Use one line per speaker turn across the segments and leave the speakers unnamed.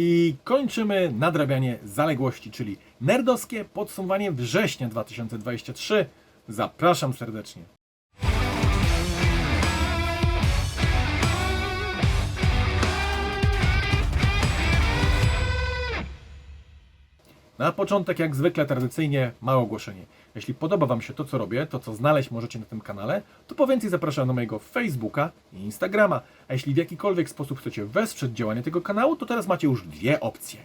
I kończymy nadrabianie zaległości, czyli nerdowskie podsumowanie września 2023. Zapraszam serdecznie. Na początek, jak zwykle, tradycyjnie, małe ogłoszenie. Jeśli podoba Wam się to, co robię, to co znaleźć możecie na tym kanale, to po więcej zapraszam na mojego Facebooka i Instagrama. A jeśli w jakikolwiek sposób chcecie wesprzeć działanie tego kanału, to teraz macie już dwie opcje.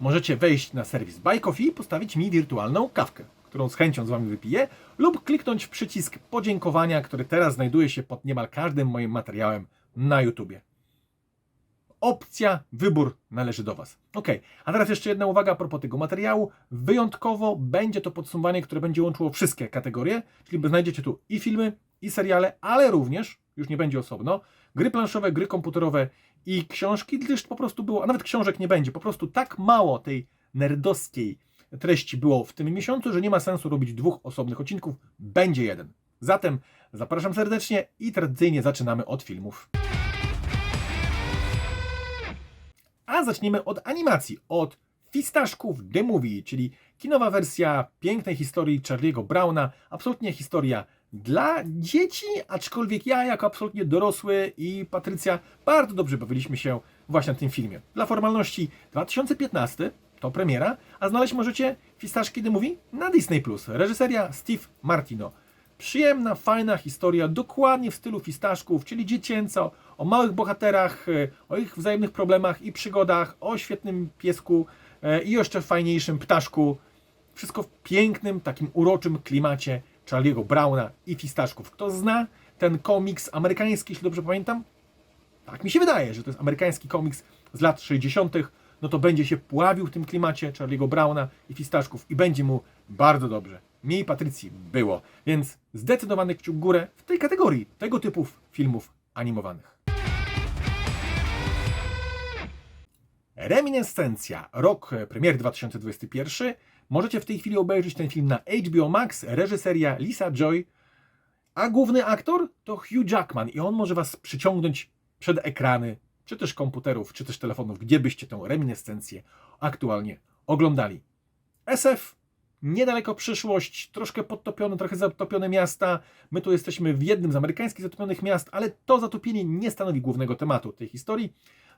Możecie wejść na serwis Buy Coffee i postawić mi wirtualną kawkę, którą z chęcią z Wami wypiję, lub kliknąć w przycisk podziękowania, który teraz znajduje się pod niemal każdym moim materiałem na YouTubie opcja, wybór należy do Was. Ok, a teraz jeszcze jedna uwaga a propos tego materiału. Wyjątkowo będzie to podsumowanie, które będzie łączyło wszystkie kategorie, czyli znajdziecie tu i filmy, i seriale, ale również, już nie będzie osobno, gry planszowe, gry komputerowe i książki, gdyż po prostu było, a nawet książek nie będzie, po prostu tak mało tej nerdowskiej treści było w tym miesiącu, że nie ma sensu robić dwóch osobnych odcinków, będzie jeden. Zatem zapraszam serdecznie i tradycyjnie zaczynamy od filmów. A zaczniemy od animacji, od Fistaszków The Movie, czyli kinowa wersja pięknej historii Charlie'ego Browna, absolutnie historia dla dzieci, aczkolwiek ja jako absolutnie dorosły i Patrycja bardzo dobrze bawiliśmy się właśnie na tym filmie. Dla formalności 2015 to premiera, a znaleźć możecie Fistaszki The Movie na Disney+. Reżyseria Steve Martino. Przyjemna, fajna historia, dokładnie w stylu fistaszków, czyli dziecięco, o małych bohaterach, e, o ich wzajemnych problemach i przygodach, o świetnym piesku e, i jeszcze fajniejszym ptaszku. Wszystko w pięknym, takim uroczym klimacie Charlie'ego Browna i fistaszków. Kto zna ten komiks amerykański, jeśli dobrze pamiętam, tak mi się wydaje, że to jest amerykański komiks z lat 60., no to będzie się pławił w tym klimacie Charlie'ego Browna i fistaszków i będzie mu bardzo dobrze. Mnie i Patrycji było, więc zdecydowany kciuk górę w tej kategorii tego typu filmów animowanych. Reminiscencja, rok e, premiery 2021. Możecie w tej chwili obejrzeć ten film na HBO Max, reżyseria Lisa Joy, a główny aktor to Hugh Jackman i on może Was przyciągnąć przed ekrany, czy też komputerów, czy też telefonów, gdzie byście tę reminiscencję aktualnie oglądali. SF, niedaleko przyszłość, troszkę podtopione, trochę zatopione miasta. My tu jesteśmy w jednym z amerykańskich zatopionych miast, ale to zatopienie nie stanowi głównego tematu tej historii.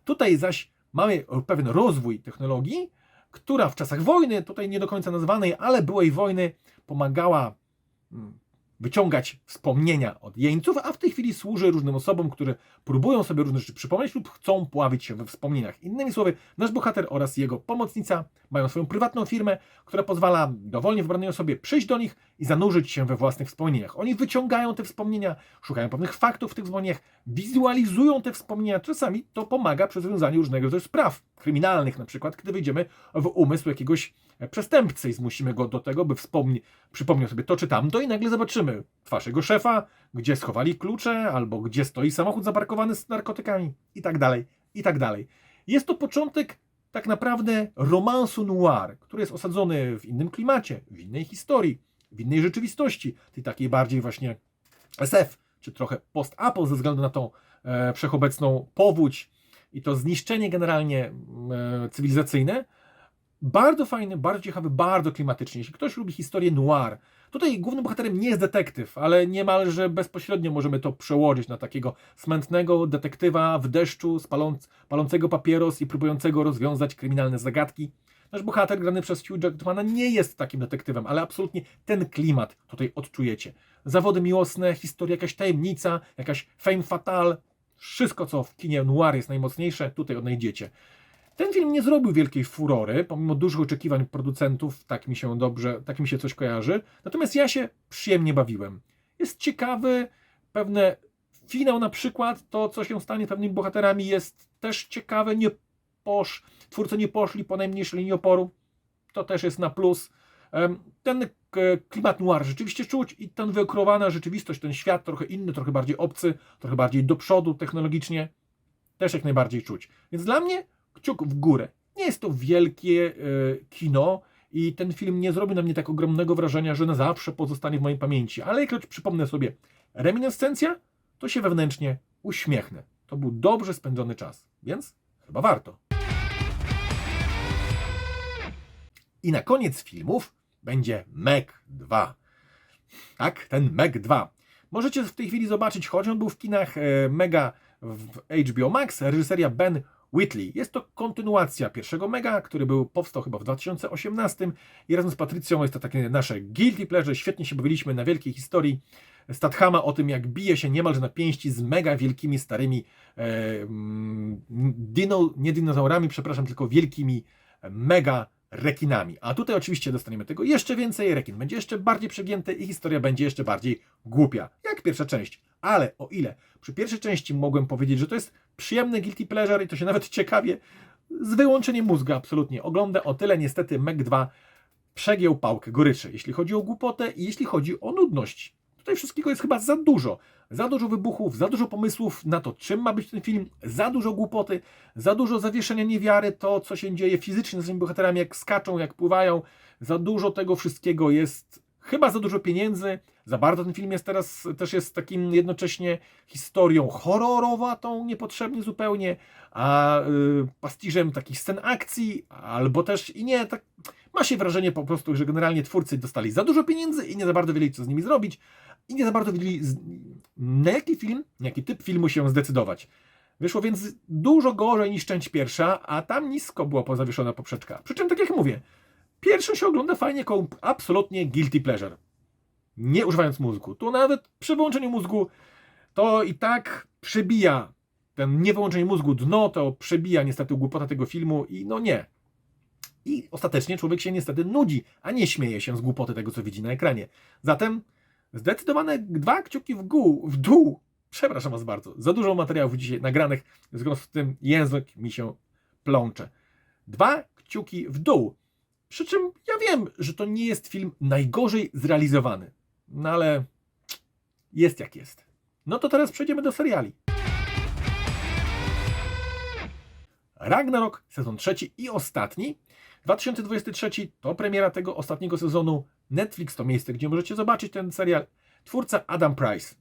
Tutaj zaś mamy pewien rozwój technologii, która w czasach wojny, tutaj nie do końca nazwanej, ale byłej wojny, pomagała mm, wyciągać wspomnienia od jeńców, a w tej chwili służy różnym osobom, które próbują sobie różne rzeczy przypomnieć lub chcą pławić się we wspomnieniach. Innymi słowy, nasz bohater oraz jego pomocnica mają swoją prywatną firmę, która pozwala dowolnie wybranej osobie przyjść do nich i zanurzyć się we własnych wspomnieniach. Oni wyciągają te wspomnienia, szukają pewnych faktów w tych wspomnieniach, wizualizują te wspomnienia. Czasami to pomaga przy rozwiązaniu różnego rodzaju spraw kryminalnych, na przykład, gdy wejdziemy w umysł jakiegoś przestępcy i zmusimy go do tego, by wspomni, przypomniał sobie to czy tamto i nagle zobaczymy twarz jego szefa, gdzie schowali klucze, albo gdzie stoi samochód zaparkowany z narkotykami i tak dalej, i tak dalej. Jest to początek tak naprawdę romansu noir, który jest osadzony w innym klimacie, w innej historii, w innej rzeczywistości, tej takiej bardziej właśnie SF, czy trochę post-apo ze względu na tą e, wszechobecną powódź i to zniszczenie generalnie e, cywilizacyjne. Bardzo fajny, bardzo ciekawy, bardzo klimatyczny. Jeśli ktoś lubi historię noir, tutaj głównym bohaterem nie jest detektyw, ale niemalże bezpośrednio możemy to przełożyć na takiego smętnego detektywa w deszczu, spaląc, palącego papieros i próbującego rozwiązać kryminalne zagadki. Nasz bohater, grany przez Hugh Jackmana, nie jest takim detektywem, ale absolutnie ten klimat tutaj odczujecie. Zawody miłosne, historia, jakaś tajemnica, jakaś fame fatale, wszystko co w kinie noir jest najmocniejsze, tutaj odnajdziecie. Ten film nie zrobił wielkiej furory, pomimo dużych oczekiwań producentów, tak mi się dobrze, tak mi się coś kojarzy. Natomiast ja się przyjemnie bawiłem. Jest ciekawy, pewne finał na przykład, to co się stanie z pewnymi bohaterami jest też ciekawe, nie posz, twórcy nie poszli po najmniejszej linii oporu, to też jest na plus. Ten klimat noir rzeczywiście czuć i ten wyokrowana rzeczywistość, ten świat trochę inny, trochę bardziej obcy, trochę bardziej do przodu technologicznie, też jak najbardziej czuć. Więc dla mnie kciuk w górę. Nie jest to wielkie e, kino i ten film nie zrobi na mnie tak ogromnego wrażenia, że na zawsze pozostanie w mojej pamięci. Ale jak przypomnę sobie reminiscencja, to się wewnętrznie uśmiechnę. To był dobrze spędzony czas, więc chyba warto. I na koniec filmów będzie Meg 2. Tak, ten Meg 2. Możecie w tej chwili zobaczyć, choć on był w kinach e, Mega w HBO Max, reżyseria Ben Whitley. Jest to kontynuacja pierwszego Mega, który był, powstał chyba w 2018 i razem z Patrycją jest to takie nasze guilty pleasure. Świetnie się bawiliśmy na wielkiej historii Stathama o tym, jak bije się niemalże na pięści z mega wielkimi, starymi e, mm, dino, nie dinozaurami, przepraszam, tylko wielkimi e, mega rekinami. A tutaj oczywiście dostaniemy tego jeszcze więcej, rekin będzie jeszcze bardziej przegięty i historia będzie jeszcze bardziej głupia, jak pierwsza część. Ale o ile przy pierwszej części mogłem powiedzieć, że to jest przyjemny guilty pleasure i to się nawet ciekawie z wyłączeniem mózgu absolutnie ogląda, o tyle niestety Meg 2 przegiął pałkę goryczy, jeśli chodzi o głupotę i jeśli chodzi o nudność. Tutaj wszystkiego jest chyba za dużo. Za dużo wybuchów, za dużo pomysłów na to, czym ma być ten film, za dużo głupoty, za dużo zawieszenia niewiary, to co się dzieje fizycznie z tymi bohaterami, jak skaczą, jak pływają. Za dużo tego wszystkiego jest, chyba za dużo pieniędzy. Za bardzo ten film jest teraz, też jest takim jednocześnie historią horrorowatą, niepotrzebnie zupełnie, a y, pastiżem takich scen akcji, albo też i nie, tak ma się wrażenie po prostu, że generalnie twórcy dostali za dużo pieniędzy i nie za bardzo wiedzieli, co z nimi zrobić i nie za bardzo wiedzieli, na jaki film, na jaki typ filmu się zdecydować. Wyszło więc dużo gorzej niż część pierwsza, a tam nisko była pozawieszona poprzeczka. Przy czym, tak jak mówię, pierwszą się ogląda fajnie jako absolutnie guilty pleasure. Nie używając mózgu. Tu nawet przy wyłączeniu mózgu to i tak przebija ten niewyłączenie mózgu dno, to przebija niestety głupota tego filmu i no nie. I ostatecznie człowiek się niestety nudzi, a nie śmieje się z głupoty tego, co widzi na ekranie. Zatem zdecydowane dwa kciuki w, gół, w dół. Przepraszam Was bardzo. Za dużo materiałów dzisiaj nagranych, w związku z tym język mi się plącze. Dwa kciuki w dół. Przy czym ja wiem, że to nie jest film najgorzej zrealizowany. No ale jest jak jest. No to teraz przejdziemy do seriali. Ragnarok, sezon trzeci i ostatni. 2023 to premiera tego ostatniego sezonu. Netflix to miejsce, gdzie możecie zobaczyć ten serial. Twórca Adam Price.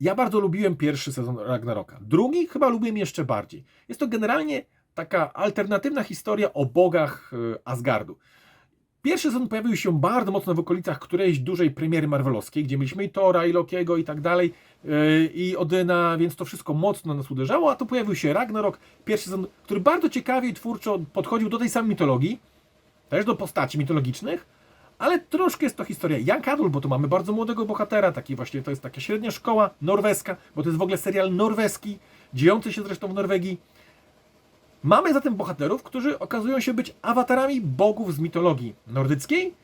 Ja bardzo lubiłem pierwszy sezon Ragnaroka. Drugi chyba lubiłem jeszcze bardziej. Jest to generalnie taka alternatywna historia o bogach y, Asgardu. Pierwszy sezon pojawił się bardzo mocno w okolicach którejś dużej premiery marvelowskiej, gdzie mieliśmy i Tora, i Lokiego i tak dalej, yy, i Odyna, więc to wszystko mocno nas uderzało, a tu pojawił się Ragnarok, pierwszy sezon, który bardzo ciekawie i twórczo podchodził do tej samej mitologii, też do postaci mitologicznych, ale troszkę jest to historia Young Adult, bo tu mamy bardzo młodego bohatera, taki właśnie to jest taka średnia szkoła norweska, bo to jest w ogóle serial norweski, dziejący się zresztą w Norwegii. Mamy zatem bohaterów, którzy okazują się być awatarami bogów z mitologii nordyckiej,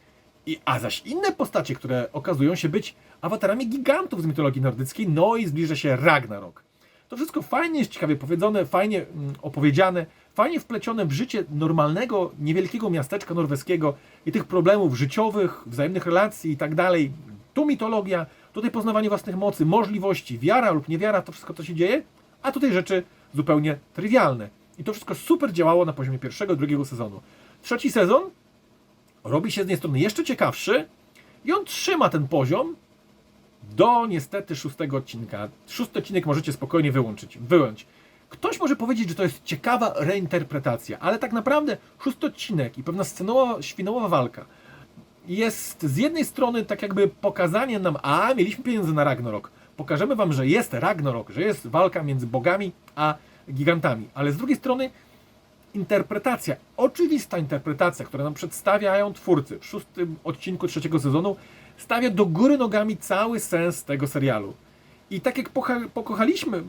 i, a zaś inne postacie, które okazują się być awatarami gigantów z mitologii nordyckiej, no i zbliża się Ragnarok. To wszystko fajnie jest ciekawie powiedziane, fajnie mm, opowiedziane, fajnie wplecione w życie normalnego, niewielkiego miasteczka norweskiego i tych problemów życiowych, wzajemnych relacji i tak dalej. Tu mitologia, tutaj poznawanie własnych mocy, możliwości, wiara lub niewiara, to wszystko co się dzieje, a tutaj rzeczy zupełnie trywialne. I to wszystko super działało na poziomie pierwszego, drugiego sezonu. Trzeci sezon robi się z jednej strony jeszcze ciekawszy i on trzyma ten poziom do niestety szóstego odcinka. Szósty odcinek możecie spokojnie wyłączyć, wyłączyć. Ktoś może powiedzieć, że to jest ciekawa reinterpretacja, ale tak naprawdę szósty odcinek i pewna scenowa, świnowa walka jest z jednej strony tak jakby pokazanie nam, a mieliśmy pieniądze na Ragnarok. Pokażemy wam, że jest Ragnarok, że jest walka między bogami a gigantami, ale z drugiej strony interpretacja, oczywista interpretacja, którą nam przedstawiają twórcy w szóstym odcinku trzeciego sezonu, stawia do góry nogami cały sens tego serialu. I tak jak pokochaliśmy,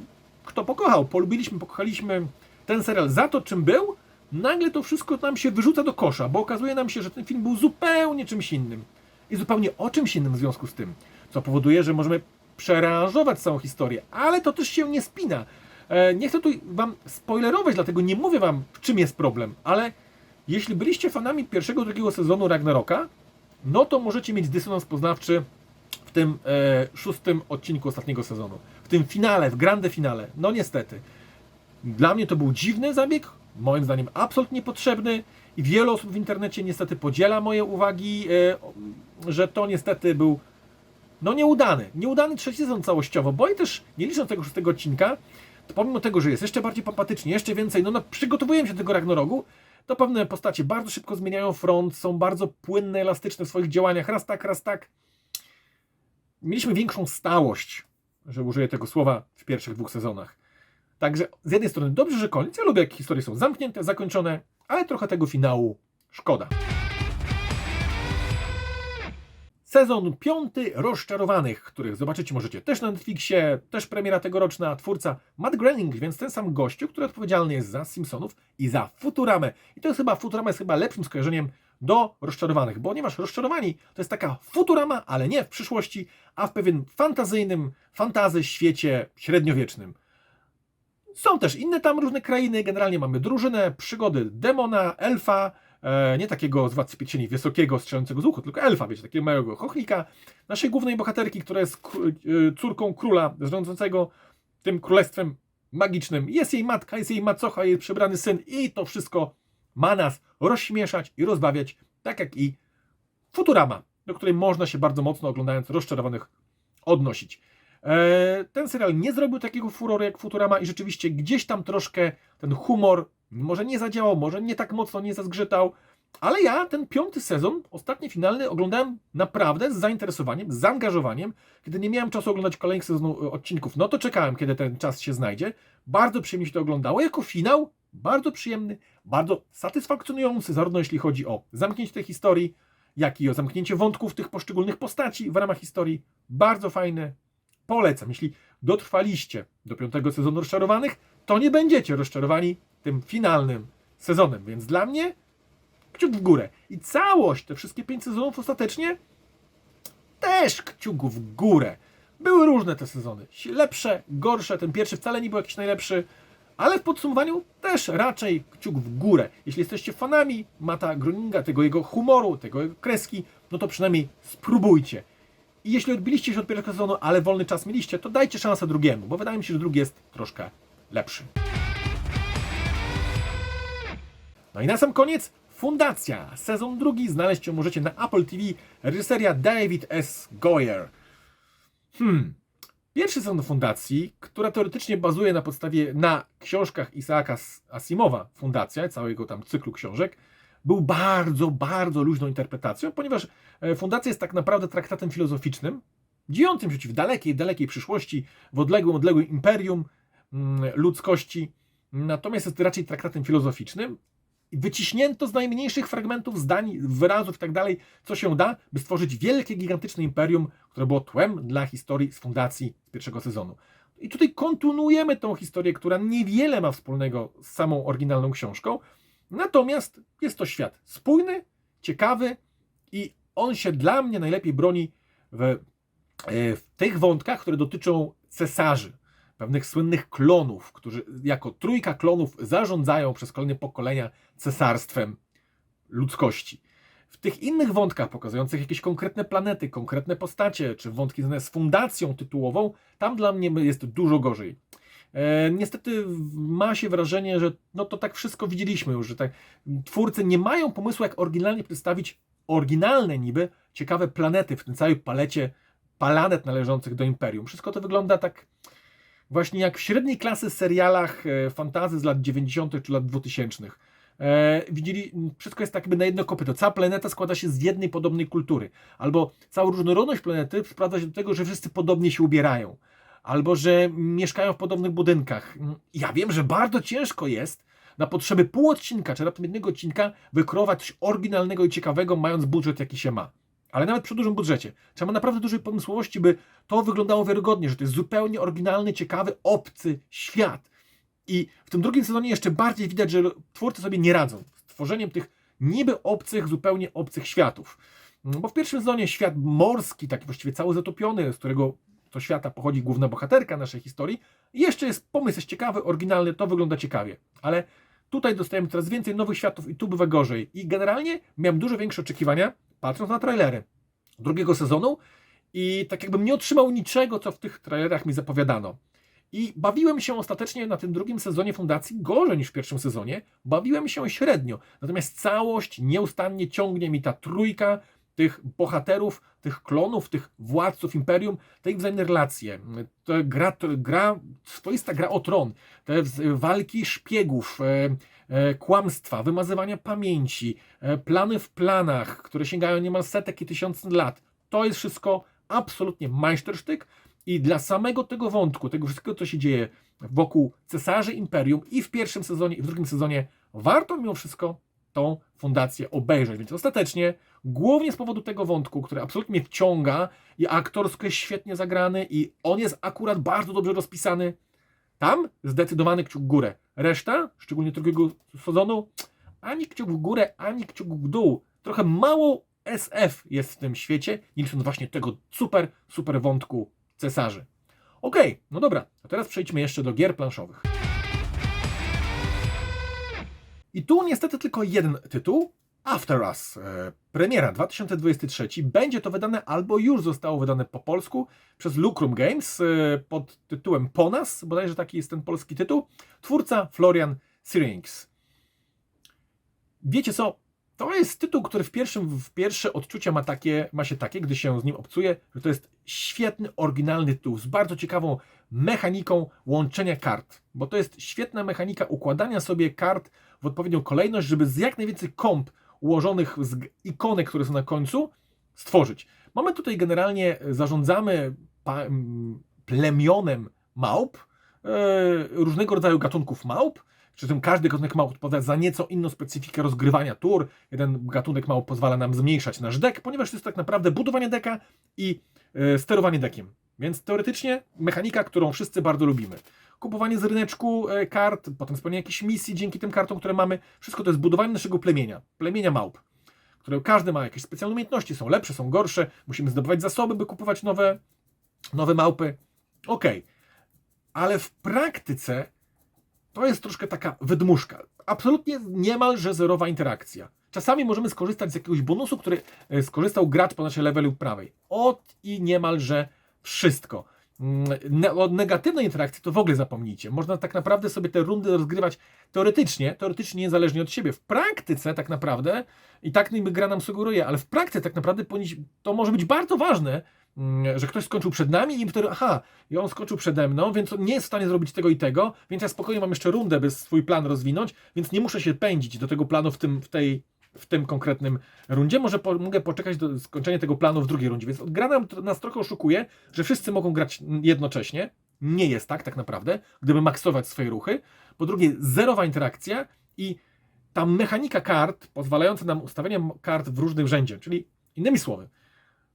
kto pokochał, polubiliśmy, pokochaliśmy ten serial za to, czym był, nagle to wszystko nam się wyrzuca do kosza, bo okazuje nam się, że ten film był zupełnie czymś innym. I zupełnie o czymś innym w związku z tym, co powoduje, że możemy przearanżować całą historię, ale to też się nie spina. E, Nie chcę tu Wam spoilerować, dlatego nie mówię Wam, w czym jest problem, ale jeśli byliście fanami pierwszego, drugiego sezonu Ragnaroka, no to możecie mieć dysonans poznawczy w tym e, szóstym odcinku ostatniego sezonu. W tym finale, w grande finale. No niestety. Dla mnie to był dziwny zabieg, moim zdaniem absolutnie niepotrzebny i wiele osób w internecie niestety podziela moje uwagi, e, że to niestety był no nieudany. Nieudany trzeci sezon całościowo, bo i też nie licząc tego szóstego odcinka, pomimo tego, że jest jeszcze bardziej pompatycznie, jeszcze więcej, no, no przygotowujemy się do tego Ragnaroku, to pewne postacie bardzo szybko zmieniają front, są bardzo płynne, elastyczne w swoich działaniach, raz tak, raz tak. Mieliśmy większą stałość, że użyję tego słowa, w pierwszych dwóch sezonach. Także z jednej strony dobrze, że koniec. Ja lubię, jak historie są zamknięte, zakończone, ale trochę tego finału szkoda. Sezon piąty Rozczarowanych, których zobaczycie możecie też na Netflixie, też premiera tegoroczna, twórca Matt Groening, więc ten sam gościu, który odpowiedzialny jest za Simpsonów i za Futuramę. I to jest chyba, Futurama jest chyba lepszym skojarzeniem do Rozczarowanych, ponieważ Rozczarowani to jest taka Futurama, ale nie w przyszłości, a w pewien fantazyjnym, fantazy świecie średniowiecznym. Są też inne tam różne krainy, generalnie mamy drużynę, przygody demona, elfa, e, nie takiego z Władcy Pierścieni wysokiego, strzelającego z łuku, tylko elfa, wiecie, takiego małego chochlika, naszej głównej bohaterki, która jest e, córką króla rządzącego tym królestwem magicznym. Jest jej matka, jest jej macocha, jej przebrany syn i to wszystko ma nas rozśmieszać i rozbawiać, tak jak i Futurama, do której można się bardzo mocno oglądając rozczarowanych odnosić. E, ten serial nie zrobił takiego furoru jak Futurama i rzeczywiście gdzieś tam troszkę ten humor może nie zadziałał, może nie tak mocno nie zazgrzytał, ale ja ten piąty sezon, ostatni finalny, oglądałem naprawdę z zainteresowaniem, z zaangażowaniem. Kiedy nie miałem czasu oglądać kolejnych sezonów, odcinków, no to czekałem, kiedy ten czas się znajdzie. Bardzo przyjemnie się to oglądało. Jako finał, bardzo przyjemny, bardzo satysfakcjonujący, zarówno jeśli chodzi o zamknięcie tej historii, jak i o zamknięcie wątków tych poszczególnych postaci w ramach historii. Bardzo fajne. Polecam. Jeśli dotrwaliście do piątego sezonu rozczarowanych, to nie będziecie rozczarowani tym finalnym sezonem. Więc dla mnie kciuk w górę. I całość, te wszystkie pięć sezonów ostatecznie też kciuk w górę. Były różne te sezony. Lepsze, gorsze. Ten pierwszy wcale nie był jakiś najlepszy, ale w podsumowaniu też raczej kciuk w górę. Jeśli jesteście fanami Mata Groeninga, tego jego humoru, tego jego kreski, no to przynajmniej spróbujcie. I jeśli odbiliście się od pierwszego sezonu, ale wolny czas mieliście, to dajcie szansę drugiemu, bo wydaje mi się, że drugi jest troszkę lepszy. No i na sam koniec Fundacja. Sezon drugi znaleźć ją możecie na Apple TV. Reżyseria David S. Goyer. Hmm. Pierwszy sezon Fundacji, która teoretycznie bazuje na podstawie na książkach Isaaka Asimowa, Fundacja, całego tam cyklu książek, był bardzo, bardzo luźną interpretacją, ponieważ e, Fundacja jest tak naprawdę traktatem filozoficznym, dziejącym się w dalekiej, dalekiej przyszłości, w odległym, odległym imperium mm, ludzkości, natomiast jest raczej traktatem filozoficznym, wyciśnięto z najmniejszych fragmentów zdań, wyrazów i tak dalej, co się da, by stworzyć wielkie, gigantyczne imperium, które było tłem dla historii z fundacji z pierwszego sezonu. I tutaj kontynuujemy tą historię, która niewiele ma wspólnego z samą oryginalną książką, natomiast jest to świat spójny, ciekawy i on się dla mnie najlepiej broni w, e, w tych wątkach, które dotyczą cesarzy pewnych słynnych klonów, którzy jako trójka klonów zarządzają przez kolejne pokolenia cesarstwem ludzkości. W tych innych wątkach pokazujących jakieś konkretne planety, konkretne postacie, czy wątki związane z fundacją tytułową, tam dla mnie jest dużo gorzej. E, niestety ma się wrażenie, że no to tak wszystko widzieliśmy już, że tak twórcy nie mają pomysłu, jak oryginalnie przedstawić oryginalne niby ciekawe planety w tym całej palecie planet należących do Imperium. Wszystko to wygląda tak właśnie jak w średniej klasy serialach e, fantazy z lat 90. czy lat 2000. E, widzieli, wszystko jest tak jakby na jedno kopyto. Cała planeta składa się z jednej podobnej kultury. Albo cała różnorodność planety sprowadza się do tego, że wszyscy podobnie się ubierają. Albo że mieszkają w podobnych budynkach. Ja wiem, że bardzo ciężko jest na potrzeby pół odcinka, czy raptem jednego odcinka wykrować coś oryginalnego i ciekawego, mając budżet, jaki się ma. Ale nawet przy dużym budżecie. Trzeba naprawdę dużej pomysłowości, by to wyglądało wiarygodnie, że to jest zupełnie oryginalny, ciekawy, obcy świat. I w tym drugim sezonie jeszcze bardziej widać, że twórcy sobie nie radzą z tworzeniem tych niby obcych, zupełnie obcych światów. Bo w pierwszym sezonie świat morski, taki właściwie cały zatopiony, z którego to świata pochodzi główna bohaterka naszej historii, jeszcze jest pomysł, jest ciekawy, oryginalny, to wygląda ciekawie. Ale tutaj dostajemy coraz więcej nowych światów i tu bywa gorzej. I generalnie miałem dużo większe oczekiwania, patrząc na trailery drugiego sezonu i tak jakbym nie otrzymał niczego, co w tych trailerach mi zapowiadano. I bawiłem się ostatecznie na tym drugim sezonie Fundacji gorzej niż w pierwszym sezonie. Bawiłem się średnio. Natomiast całość nieustannie ciągnie mi ta trójka tych bohaterów, tych klonów, tych władców imperium, te ich wzajemne relacje. To gra, to gra, swoista gra o tron, te walki szpiegów, e, e, kłamstwa, wymazywania pamięci, e, plany w planach, które sięgają niemal setek i tysiące lat. To jest wszystko absolutnie majstersztyk i dla samego tego wątku, tego wszystkiego, co się dzieje wokół cesarzy imperium i w pierwszym sezonie, i w drugim sezonie, warto mimo wszystko tą fundację obejrzeć. Więc ostatecznie, głównie z powodu tego wątku, który absolutnie wciąga i aktorsko jest świetnie zagrany i on jest akurat bardzo dobrze rozpisany, tam zdecydowany kciuk w górę. Reszta, szczególnie drugiego sezonu, ani kciuk w górę, ani kciuk w dół. Trochę mało SF jest w tym świecie, nie licząc właśnie tego super, super wątku cesarzy. Okej, no dobra, a teraz przejdźmy jeszcze do gier planszowych. I tu niestety tylko jeden tytuł. After Us, e, premiera 2023. Będzie to wydane albo już zostało wydane po polsku przez Lucrum Games e, pod tytułem Po nas, bodajże taki jest ten polski tytuł. Twórca Florian Syrinx. Wiecie co? To jest tytuł, który w, pierwszym, w pierwsze odczucia ma, takie, ma się takie, gdy się z nim obcuje, że to jest świetny, oryginalny tytuł z bardzo ciekawą mechaniką łączenia kart. Bo to jest świetna mechanika układania sobie kart w odpowiednią kolejność, żeby z jak najwięcej komp ułożonych z ikonek, które są na końcu, stworzyć. Mamy tutaj generalnie, e, zarządzamy plemionem małp, e, różnego rodzaju gatunków małp, przy tym każdy gatunek małp odpowiada za nieco inną specyfikę rozgrywania tur. Jeden gatunek małp pozwala nam zmniejszać nasz dek, ponieważ to jest tak naprawdę budowanie deka i e, sterowanie dekiem. Więc teoretycznie mechanika, którą wszyscy bardzo lubimy. Kupowanie z ryneczku e, kart, potem spełnianie jakichś misji dzięki tym kartom, które mamy. Wszystko to jest budowanie naszego plemienia, plemienia małp, które każdy ma jakieś specjalne umiejętności, są lepsze, są gorsze, musimy zdobywać zasoby, by kupować nowe, nowe małpy. Okej, ale w praktyce to jest troszkę taka wydmuszka. Absolutnie niemalże zerowa interakcja. Czasami możemy skorzystać z jakiegoś bonusu, który e, skorzystał gracz po naszej levelu prawej. Od i niemalże wszystko. Mm, o negatywnej interakcji to w ogóle zapomnijcie. Można tak naprawdę sobie te rundy rozgrywać teoretycznie, teoretycznie niezależnie od siebie. W praktyce tak naprawdę, i tak niby gra nam sugeruje, ale w praktyce tak naprawdę to może być bardzo ważne, mm, że ktoś skończył przed nami i wtedy, aha, i on skończył przede mną, więc on nie jest w stanie zrobić tego i tego, więc ja spokojnie mam jeszcze rundę, by swój plan rozwinąć, więc nie muszę się pędzić do tego planu w, tym, w, tej, w tym konkretnym rundzie. Może po, mogę poczekać do skończenia tego planu w drugiej rundzie. Więc gra nam, nas trochę oszukuje, że wszyscy mogą grać jednocześnie. Nie jest tak, tak naprawdę, gdyby maksować swoje ruchy. Po drugie, zerowa interakcja i ta mechanika kart pozwalająca nam ustawienie kart w różnym rzędzie, czyli innymi słowy,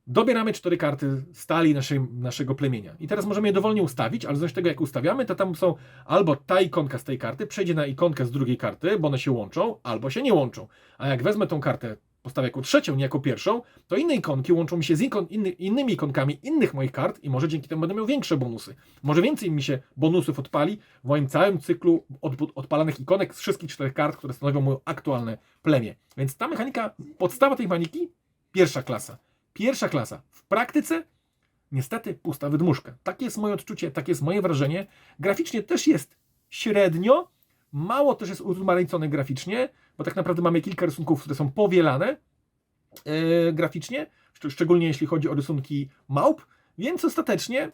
dobieramy cztery karty stali naszej, naszego plemienia. I teraz możemy je dowolnie ustawić, ale z tego jak ustawiamy, to tam są albo ta ikonka z tej karty przejdzie na ikonkę z drugiej karty, bo one się łączą, albo się nie łączą. A jak wezmę tą kartę, postawię jako trzecią, nie jako pierwszą, to inne ikonki łączą mi się z ikon, inny, innymi ikonkami innych moich kart i może dzięki temu będę miał większe bonusy. Może więcej mi się bonusów odpali w moim całym cyklu od, odpalanych ikonek z wszystkich czterech kart, które stanowią moje aktualne plemię. Więc ta mechanika, podstawa tej mechaniki, pierwsza klasa. Pierwsza klasa. W praktyce niestety pusta wydmuszka. Takie jest moje odczucie, takie jest moje wrażenie. Graficznie też jest średnio, mało też jest urozmaicone graficznie, bo tak naprawdę mamy kilka rysunków, które są powielane yy, graficznie, szcz- szczególnie jeśli chodzi o rysunki małp, więc ostatecznie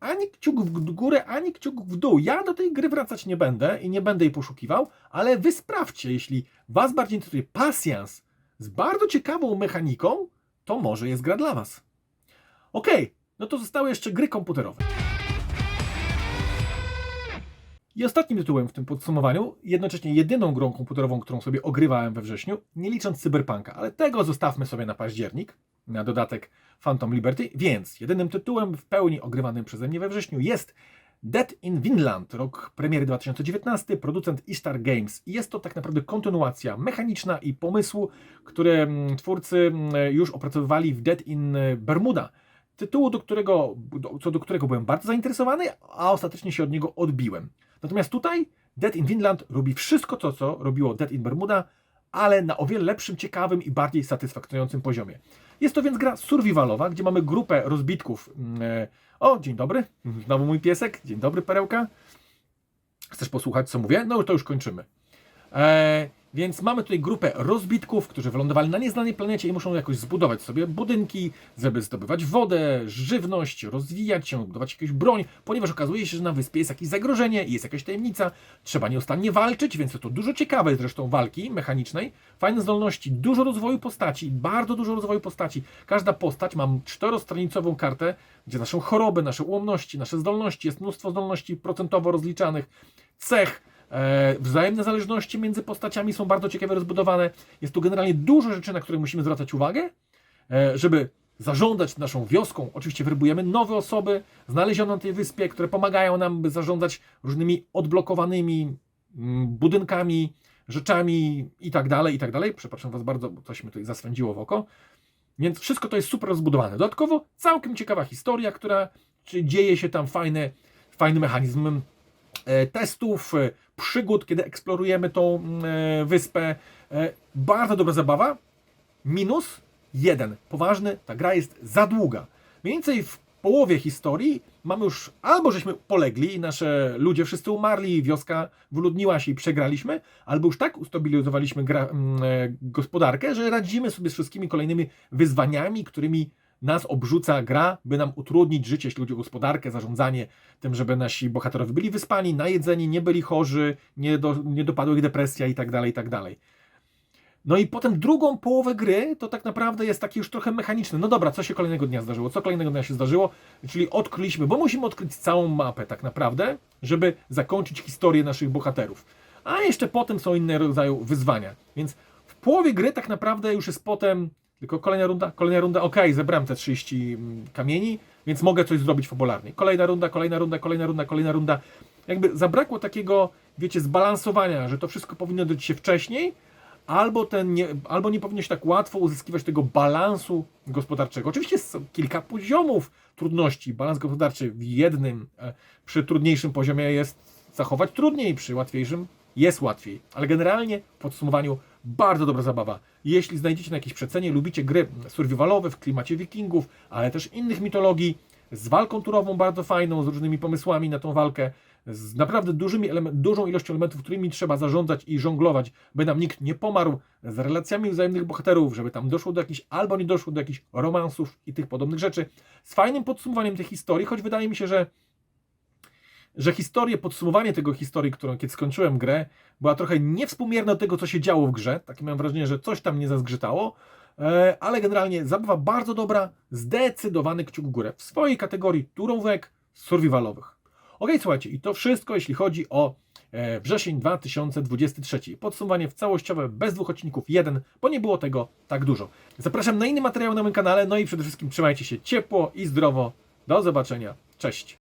ani kciuk w górę, ani kciuk w dół. Ja do tej gry wracać nie będę i nie będę jej poszukiwał, ale wy sprawdźcie, jeśli was bardziej interesuje pasjans z bardzo ciekawą mechaniką, to może jest gra dla was. Okej, no to zostały jeszcze gry komputerowe. I ostatnim tytułem w tym podsumowaniu, jednocześnie jedyną grą komputerową, którą sobie ogrywałem we wrześniu, nie licząc Cyberpunka, ale tego zostawmy sobie na październik, na dodatek Phantom Liberty, więc jedynym tytułem w pełni ogrywanym przeze mnie we wrześniu jest Dead in Vinland, rok premiery 2019, producent Ishtar Games. Jest to tak naprawdę kontynuacja mechaniczna i pomysłu, które mm, twórcy mm, już opracowywali w Dead in Bermuda. Tytułu, do którego, do, co do którego byłem bardzo zainteresowany, a ostatecznie się od niego odbiłem. Natomiast tutaj Dead in Vinland robi wszystko to, co robiło Dead in Bermuda, ale na o wiele lepszym, ciekawym i bardziej satysfakcjonującym poziomie. Jest to więc gra survivalowa, gdzie mamy grupę rozbitków. Mm, e, O, dzień dobry, znowu mój piesek. Dzień dobry, perełka. Chcesz posłuchać, co mówię? No to już kończymy. Więc mamy tutaj grupę rozbitków, którzy wylądowali na nieznanej planecie i muszą jakoś zbudować sobie budynki, żeby zdobywać wodę, żywność, rozwijać się, budować jakąś broń, ponieważ okazuje się, że na wyspie jest jakieś zagrożenie, jest jakaś tajemnica, trzeba nieustannie walczyć, więc to dużo ciekawej zresztą walki mechanicznej, fajne zdolności, dużo rozwoju postaci, bardzo dużo rozwoju postaci. Każda postać ma czterostronicową kartę, gdzie naszą chorobę, nasze ułomności, nasze zdolności, jest mnóstwo zdolności procentowo rozliczanych, cech, wzajemne zależności między postaciami są bardzo ciekawie rozbudowane. Jest tu generalnie dużo rzeczy, na które musimy zwracać uwagę, e, żeby zarządzać naszą wioską. Oczywiście werbujemy nowe osoby znalezione na tej wyspie, które pomagają nam, by zarządzać różnymi odblokowanymi mm, budynkami, rzeczami i tak dalej, i tak dalej. Przepraszam Was bardzo, bo coś mi tutaj zaswędziło w oko. Więc wszystko to jest super rozbudowane. Dodatkowo całkiem ciekawa historia, która dzieje się tam fajny, fajny mechanizm e, testów, e, przygód, kiedy eksplorujemy tą mm, e, wyspę. E, Bardzo dobra zabawa. Minus jeden. Poważny, ta gra jest za długa. Mniej więcej w połowie historii mamy już albo żeśmy polegli, nasze ludzie wszyscy umarli, wioska wyludniła się i przegraliśmy, albo już tak ustabilizowaliśmy gra, mm, e, gospodarkę, że radzimy sobie z wszystkimi kolejnymi wyzwaniami, którymi nas obrzuca gra, by nam utrudnić życie, jeśli chodzi o gospodarkę, zarządzanie tym, żeby nasi bohaterowie byli wyspani, najedzeni, nie byli chorzy, nie, do, nie dopadła ich depresja tak tak dalej. No i potem drugą połowę gry to tak naprawdę jest taki już trochę mechaniczny. No dobra, co się kolejnego dnia zdarzyło? Co kolejnego dnia się zdarzyło? Czyli odkryliśmy, bo musimy odkryć całą mapę tak naprawdę, żeby zakończyć historię naszych bohaterów. A jeszcze potem są inne rodzaje wyzwania. Więc w połowie gry tak naprawdę już jest potem tylko kolejna runda, kolejna runda, ok, zebrałem te 30 mm, kamieni, więc mogę coś zrobić fabularnie. Kolejna runda, kolejna runda, kolejna runda, kolejna runda. Jakby zabrakło takiego, wiecie, zbalansowania, że to wszystko powinno dać się wcześniej, albo, ten nie, albo nie powinno się tak łatwo uzyskiwać tego balansu gospodarczego. Oczywiście jest kilka poziomów trudności. Balans gospodarczy w jednym, e, przy trudniejszym poziomie jest zachować trudniej, przy łatwiejszym jest łatwiej. Ale generalnie w podsumowaniu bardzo dobra zabawa. Jeśli znajdziecie na jakiejś przecenie, lubicie gry survivalowe w klimacie wikingów, ale też innych mitologii, z walką turową bardzo fajną, z różnymi pomysłami na tą walkę, z naprawdę dużymi dużą ilością elementów, którymi trzeba zarządzać i żonglować, by nam nikt nie pomarł, z relacjami wzajemnych bohaterów, żeby tam doszło do jakichś, albo nie doszło do jakichś romansów i tych podobnych rzeczy. Z fajnym podsumowaniem tej historii, choć wydaje mi się, że że historię, podsumowanie tego historii, którą kiedy skończyłem grę, była trochę niewspółmierna do tego, co się działo w grze. Takie mam wrażenie, że coś tam nie zazgrzytało, e, ale generalnie zabawa bardzo dobra, zdecydowany kciuk w górę w swojej kategorii turówek survivalowych. Ok, słuchajcie, i to wszystko, jeśli chodzi o e, wrzesień 2023. Podsumowanie w całościowe, bez dwóch odcinków, jeden, bo nie było tego tak dużo. Zapraszam na inny materiał na moim kanale, no i przede wszystkim trzymajcie się ciepło i zdrowo. Do zobaczenia. Cześć.